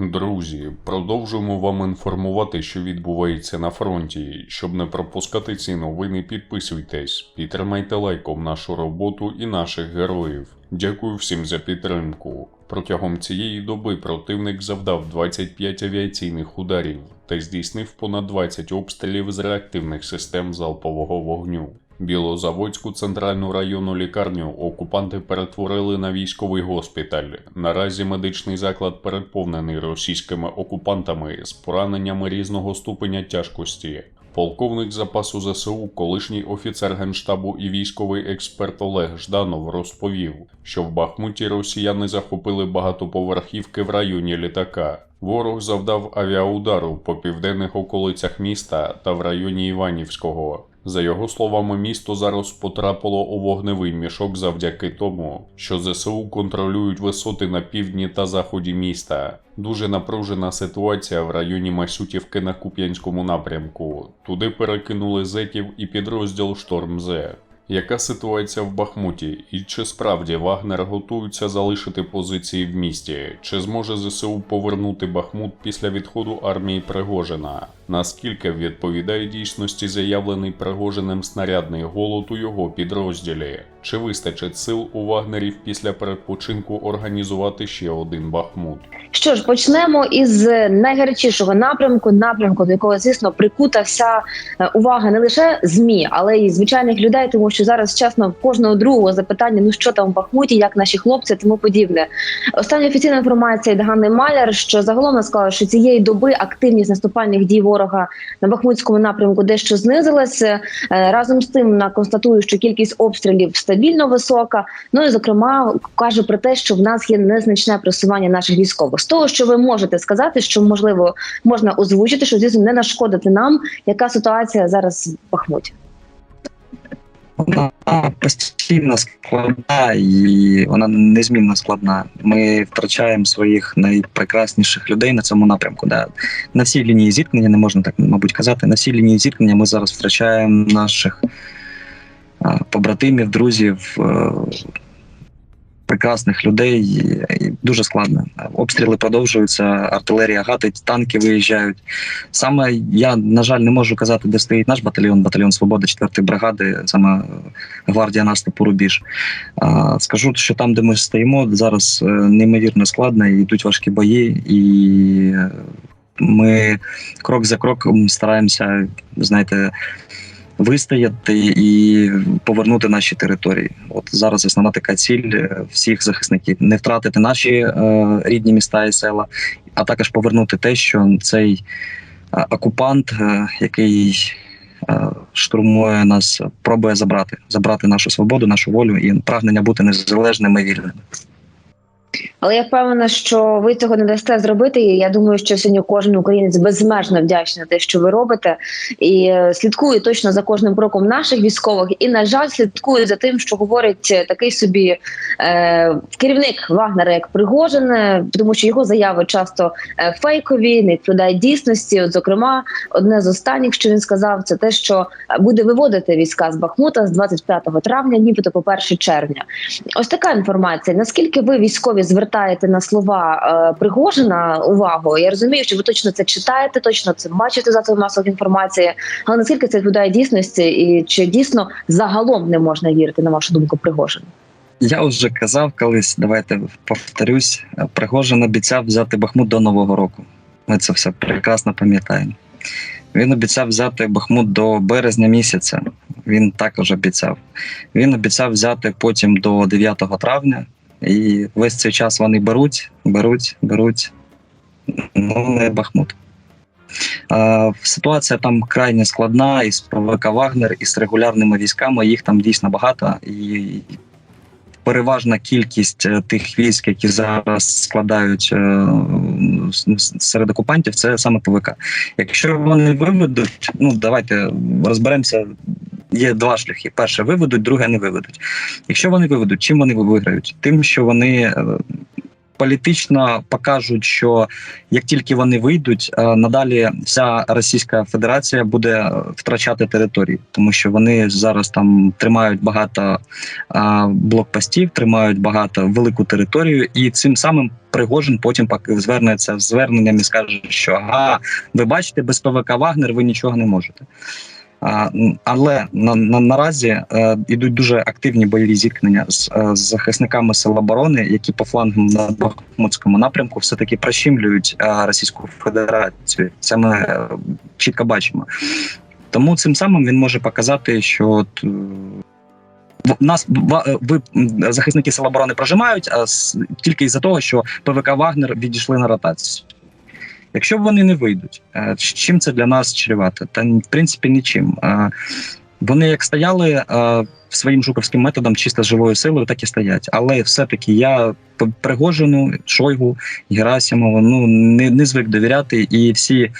Друзі, продовжуємо вам інформувати, що відбувається на фронті. Щоб не пропускати ці новини, підписуйтесь, підтримайте лайком нашу роботу і наших героїв. Дякую всім за підтримку. Протягом цієї доби противник завдав 25 авіаційних ударів та здійснив понад 20 обстрілів з реактивних систем залпового вогню. Білозаводську центральну районну лікарню окупанти перетворили на військовий госпіталь. Наразі медичний заклад переповнений російськими окупантами з пораненнями різного ступеня тяжкості. Полковник запасу ЗСУ, колишній офіцер генштабу і військовий експерт Олег Жданов розповів, що в Бахмуті росіяни захопили багатоповерхівки в районі літака. Ворог завдав авіаудару по південних околицях міста та в районі Іванівського. За його словами, місто зараз потрапило у вогневий мішок завдяки тому, що ЗСУ контролюють висоти на півдні та заході міста. Дуже напружена ситуація в районі Масютівки на Куп'янському напрямку. Туди перекинули зетів і підрозділ Шторм Зе. Яка ситуація в Бахмуті? І чи справді Вагнер готується залишити позиції в місті? Чи зможе ЗСУ повернути Бахмут після відходу армії Пригожина? Наскільки відповідає дійсності заявлений Пригожиним снарядний голод у його підрозділі? Чи вистачить сил у Вагнерів після перепочинку організувати ще один Бахмут? Що ж, почнемо із найгарячішого напрямку, напрямку, до якого, звісно, прикута вся е, увага не лише змі, але й звичайних людей, тому що зараз чесно в кожного другого запитання: ну що там в Бахмуті, як наші хлопці, тому подібне. Остання офіційна інформація від Ганни Маляр, що загалом сказала, що цієї доби активність наступальних дій ворога на Бахмутському напрямку дещо знизилася. Е, Разом з тим на констатую, що кількість обстрілів стабільно висока. Ну і зокрема каже про те, що в нас є незначне просування наших військових. З того, що ви можете сказати, що можливо можна озвучити, що звісно не нашкодити нам, яка ситуація зараз в Бахмуті. Вона постійно складна і вона незмінно складна. Ми втрачаємо своїх найпрекрасніших людей на цьому напрямку. Да. На всій лінії зіткнення, не можна так, мабуть, казати. На всій лінії зіткнення ми зараз втрачаємо наших побратимів, друзів, е, прекрасних людей. І- Дуже складно. Обстріли продовжуються, артилерія гатить, танки виїжджають. Саме я, на жаль, не можу казати, де стоїть наш батальйон, батальйон Свобода 4-ї бригади, саме гвардія наступу Рубіж. Скажу, що там, де ми стоїмо, зараз е, неймовірно складно, йдуть важкі бої, і ми крок за кроком стараємося, знаєте, вистояти і повернути наші території. От зараз основна така ціль е, всіх захисників не втратити наші е, рідні міста і села, а також повернути те, що цей е, окупант, е, який е, штурмує нас, пробує забрати, забрати нашу свободу, нашу волю і прагнення бути незалежними і вільними. Але я впевнена, що ви цього не дасте зробити. І я думаю, що сьогодні кожен українець безмежно вдячний те, що ви робите, і е, слідкує точно за кожним кроком наших військових. І на жаль, слідкує за тим, що говорить е, такий собі е, керівник Вагнера, як Пригожин, е, тому що його заяви часто фейкові, не відповідають дійсності. От, зокрема, одне з останніх, що він сказав, це те, що буде виводити війська з Бахмута з 25 травня, нібито по 1 червня. Ось така інформація. Наскільки ви військові звертаєте на слова е, Пригожина увагу? Я розумію, що ви точно це читаєте, точно це бачите за масової інформації. Але наскільки це відповідає дійсності, і чи дійсно загалом не можна вірити на вашу думку Пригожину? Я вже казав колись, давайте повторюсь, Пригожин обіцяв взяти Бахмут до Нового року. Ми це все прекрасно пам'ятаємо. Він обіцяв взяти Бахмут до березня місяця. Він також обіцяв. Він обіцяв взяти потім до 9 травня. І весь цей час вони беруть, беруть, беруть. Ну, не Бахмут. А, ситуація там крайне складна із ПВК Вагнер, і з регулярними військами. Їх там дійсно багато. І переважна кількість е, тих військ, які зараз складають е, серед окупантів, це саме ПВК. Якщо вони виведуть, ну давайте розберемося. Є два шляхи: перше виведуть, друге не виведуть. Якщо вони виведуть, чим вони виграють? Тим, що вони е, політично покажуть, що як тільки вони вийдуть, е, надалі вся Російська Федерація буде е, втрачати території, тому що вони зараз там тримають багато блокпостів, тримають багато велику територію, і цим самим Пригожин потім пак- звернеться з зверненням і скаже, що ага, ви бачите, без ПВК Вагнер ви нічого не можете. Але на, на наразі е, ідуть дуже активні бойові зіткнення з, е, з захисниками сил оборони, які по флангам на Бахмутському напрямку все таки прищемлюють е, Російську Федерацію. Це ми чітко бачимо. Тому цим самим він може показати, що от, в- нас ви захисники сил оборони прожимають, а тільки із-за того, що ПВК Вагнер відійшли на ротацію. Якщо вони не вийдуть, е, чим це для нас чревато? Та в принципі нічим. Е, Вони як стояли е, своїм жуковським методом, чисто живою силою, так і стоять. Але все-таки я Пригожину, Шойгу, Герасимову ну не, не звик довіряти, і всі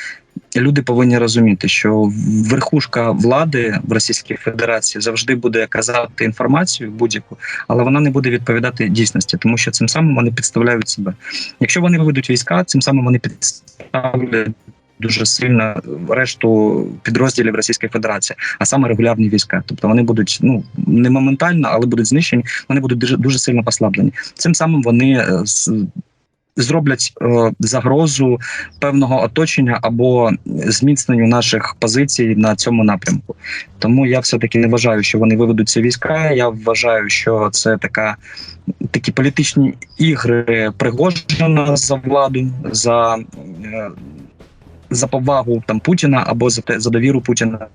люди повинні розуміти, що верхушка влади в Російській Федерації завжди буде казати інформацію будь-яку, але вона не буде відповідати дійсності, тому що цим самим вони підставляють себе. Якщо вони виведуть війська, цим самим вони підставлять дуже сильно решту підрозділів Російської Федерації, а саме регулярні війська. Тобто вони будуть ну не моментально, але будуть знищені. Вони будуть дуже дуже сильно послаблені. Цим самим вони е, зроблять е, загрозу певного оточення або зміцненню наших позицій на цьому напрямку. Тому я все таки не вважаю, що вони виведуть ці війська. Я вважаю, що це така. Такі політичні ігри Пригожина за владу, за, е, за повагу там Путіна або за те за довіру Путіна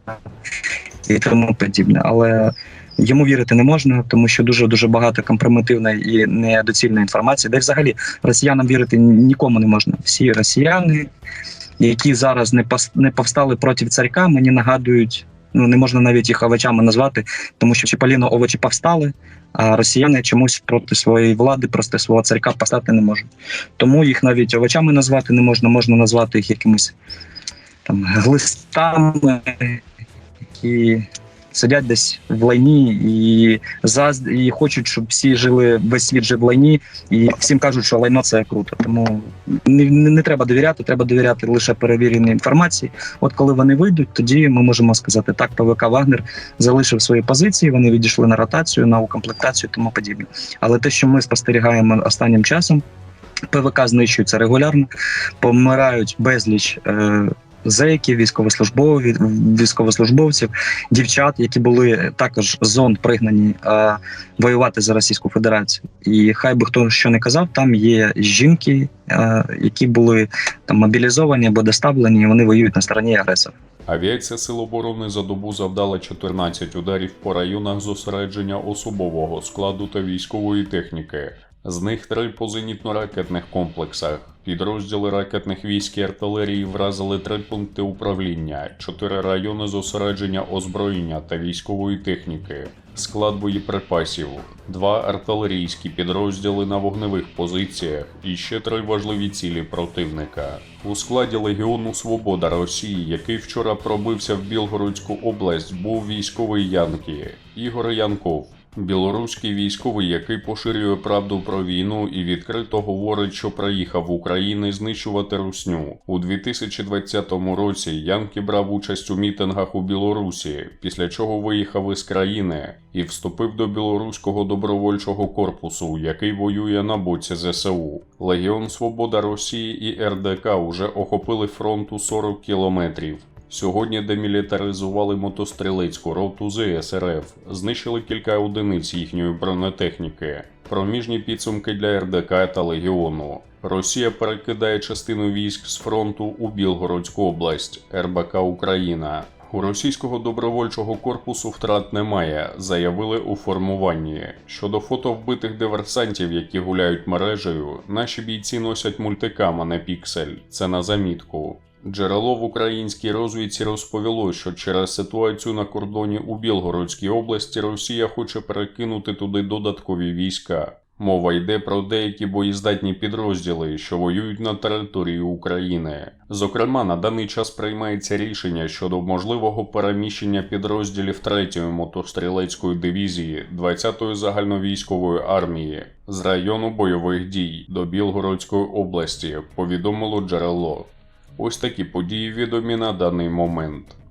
і тому подібне. Але йому вірити не можна, тому що дуже дуже багато компромітивної і недоцільної інформації. Де взагалі росіянам вірити нікому не можна. Всі росіяни, які зараз не не повстали проти царька, мені нагадують. Ну не можна навіть їх овочами назвати, тому що Чіпаліно овочі повстали, а росіяни чомусь проти своєї влади, проти свого царька постати не можуть. Тому їх навіть овочами назвати не можна, можна назвати їх якимись там глистами, які сидять десь в лайні і заз... і хочуть, щоб всі жили, весь світ жив в лайні, і всім кажуть, що лайно це круто. Тому не, не, не треба довіряти, треба довіряти лише перевіреній інформації. От коли вони вийдуть, тоді ми можемо сказати, так, ПВК Вагнер залишив свої позиції, вони відійшли на ротацію, на укомплектацію, тому подібне. Але те, що ми спостерігаємо останнім часом, ПВК знищується регулярно, помирають безліч. Е- Зеків, військовослужбовців, військовослужбовців, дівчат, які були також зон пригнані е, воювати за Російську Федерацію. І хай би хто що не казав, там є жінки, е, які були там мобілізовані або доставлені, і вони воюють на стороні агресора. Авіація Сил оборони за добу завдала 14 ударів по районах зосередження особового складу та військової техніки. З них три по зенітно-ракетних комплексах. Підрозділи ракетних військ і артилерії вразили три пункти управління, чотири райони зосередження озброєння та військової техніки, склад боєприпасів, два артилерійські підрозділи на вогневих позиціях і ще три важливі цілі противника. У складі Легіону Свобода Росії, який вчора пробився в Білгородську область, був військовий Янки Ігор Янков. Білоруський військовий, який поширює правду про війну і відкрито говорить, що приїхав в Україну знищувати русню. У 2020 році Янки брав участь у мітингах у Білорусі, після чого виїхав із країни і вступив до білоруського добровольчого корпусу, який воює на боці ЗСУ. Легіон Свобода Росії і РДК уже охопили фронту 40 кілометрів. Сьогодні демілітаризували мотострілецьку роту ЗС РФ, знищили кілька одиниць їхньої бронетехніки. Проміжні підсумки для РДК та Легіону. Росія перекидає частину військ з фронту у Білгородську область, РБК Україна. У російського добровольчого корпусу втрат немає, заявили у формуванні. Щодо фото вбитих диверсантів, які гуляють мережею, наші бійці носять мультикам, а не піксель. Це на замітку. Джерело в українській розвідці розповіло, що через ситуацію на кордоні у Білгородській області Росія хоче перекинути туди додаткові війська. Мова йде про деякі боєздатні підрозділи, що воюють на території України. Зокрема, на даний час приймається рішення щодо можливого переміщення підрозділів 3-ї мотострілецької дивізії 20-ї загальновійськової армії з району бойових дій до Білгородської області, повідомило джерело. Ось такі події відомі на даний момент.